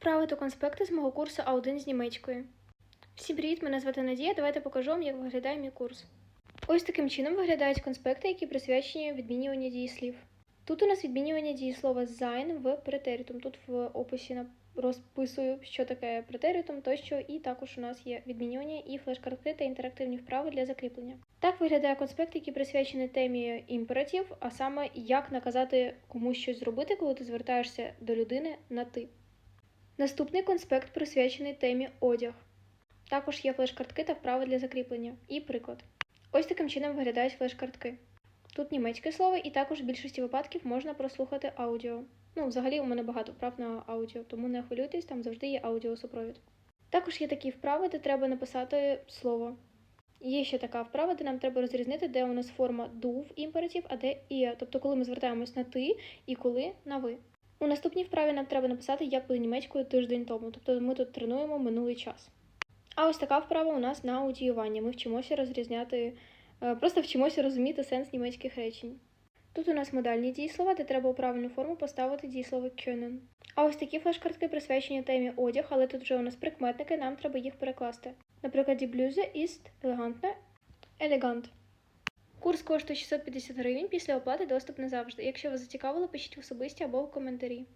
Вправи конспекти з мого курсу А1 з німецької. Всім привіт, мене звати Надія. Давайте покажу вам, як виглядає мій курс. Ось таким чином виглядають конспекти, які присвячені відмінюванню дієслів. Тут у нас відмінювання дієслова sein в претеритум. Тут в описі розписую, що таке претеритум тощо, і також у нас є відмінювання і флеш-картки та інтерактивні вправи для закріплення. Так виглядає конспект, який присвячений темі імператив, а саме як наказати комусь щось зробити, коли ти звертаєшся до людини на ти. Наступний конспект присвячений темі одяг. Також є флеш-картки та вправи для закріплення. І приклад. Ось таким чином виглядають флеш-картки. Тут німецьке слово, і також в більшості випадків можна прослухати аудіо. Ну, взагалі, у мене багато вправ на аудіо, тому не хвилюйтесь, там завжди є аудіосупровід. Також є такі вправи, де треба написати слово. Є ще така вправа, де нам треба розрізнити, де у нас форма ду в імператив, а де іє. Тобто, коли ми звертаємось на ти і коли на ви. У наступній вправі нам треба написати, як буде німецькою тиждень тому. Тобто ми тут тренуємо минулий час. А ось така вправа у нас на аудіювання. Ми вчимося розрізняти, е, просто вчимося розуміти сенс німецьких речень. Тут у нас модальні дієслова, де треба у правильну форму поставити дієслово können. А ось такі флеш-картки присвячені темі одяг, але тут вже у нас прикметники, нам треба їх перекласти. Наприклад, die Bluse ist elegantne, elegant. Курс коштує 650 гривень. Після оплати доступ не завжди. Якщо вас зацікавило, пишіть в особисті або в коментарі.